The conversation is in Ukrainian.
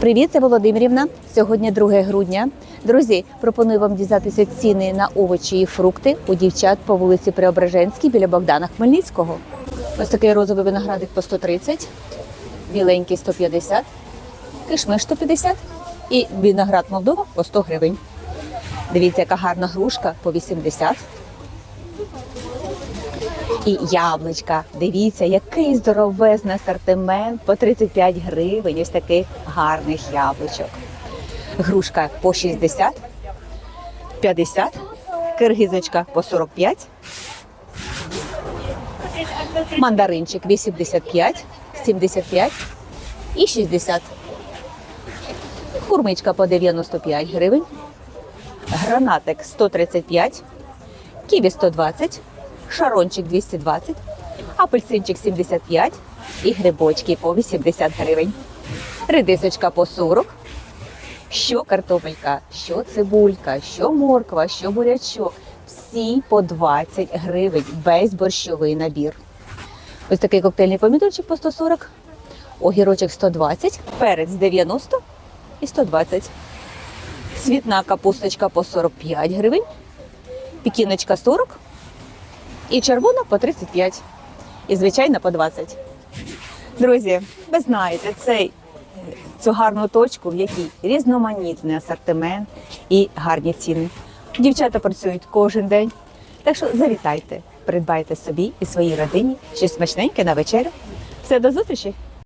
Привіт, це Володимирівна. Сьогодні 2 грудня. Друзі, пропоную вам дізнатися ціни на овочі і фрукти у дівчат по вулиці Преображенській біля Богдана Хмельницького. Ось такий розовий виноградик по 130, біленький 150, кишмиш 150 і виноград Молдова по 100 гривень. Дивіться, яка гарна грушка по 80. І яблучка. Дивіться, який здоровезний асортимент по 35 гривень. Ось таких гарних яблучок. Грушка по 60, 50, киргизочка по 45, мандаринчик 85, 75 і 60. Хурмичка по 95 гривень, гранатик 135, ківі 120, шарончик 220, апельсинчик 75 і грибочки по 80 гривень. Редисочка по 40. Що картопелька, що цибулька, що морква, що бурячок. Всі по 20 гривень, весь борщовий набір. Ось такий коктейльний помідорчик по 140, огірочок 120, перець 90 і 120. Цвітна капусточка по 45 гривень, пікіночка 40 і червона по 35. І звичайно по 20. Друзі, ви знаєте, цей, цю гарну точку, в якій різноманітний асортимент і гарні ціни. Дівчата працюють кожен день. Так що завітайте, придбайте собі і своїй родині щось смачненьке на вечерю. Все до зустрічі!